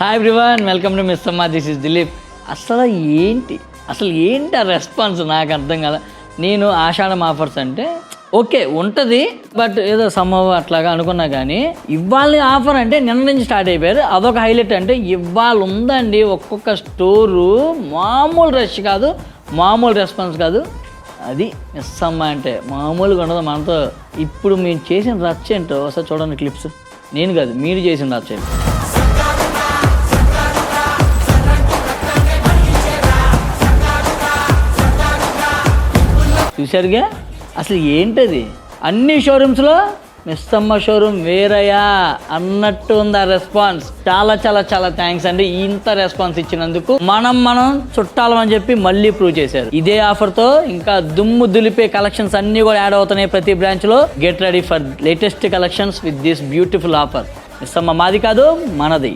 Hi everyone welcome to miss Amma this is Dileep అసలు ఏంటి? అసలు ఏంటి ఆ రెస్పాన్స్ నాకు అర్థం కదా నేను ఆషాఢం ఆఫర్స్ అంటే ఓకే ఉంటుంది బట్ ఏదో సమ్మవ్ అట్లాగా అనుకున్నా కానీ ఇవాళ ఆఫర్ అంటే నిన్న నుంచి స్టార్ట్ అయిపోయారు. అదొక హైలైట్ అంటే ఇవాళ ఉందండి ఒక్కొక్క స్టోరు మామూలు రష్ కాదు మామూలు రెస్పాన్స్ కాదు. అది మిస్ అమ్మ అంటే మామూలుగా ఉండదు మనతో. ఇప్పుడు మేము చేసిన రచ్చ ఏంటో ఒకసారి చూడండి క్లిప్స్ నేను కాదు మీరు చేసిన రచ్చ ఏంటో. చూశారుగా? అసలు ఏంటది? అన్ని షోరూమ్స్లో మిస్సమ్మ షోరూమ్ వేరయ్యా అన్నట్టు ఉంది ఆ రెస్పాన్స్ చాలా చాలా చాలా థ్యాంక్స్ అండి ఇంత రెస్పాన్స్ ఇచ్చినందుకు. మనం మనం చుట్టాలని చెప్పి మళ్ళీ ప్రూవ్ చేశారు. ఇదే ఆఫర్తో ఇంకా దుమ్ము దులిపే కలెక్షన్స్ అన్నీ కూడా యాడ్ అవుతున్నాయి ప్రతి బ్రాంచ్లో get ready for latest collections with this beautiful offer Missamma మాది కాదు మనది.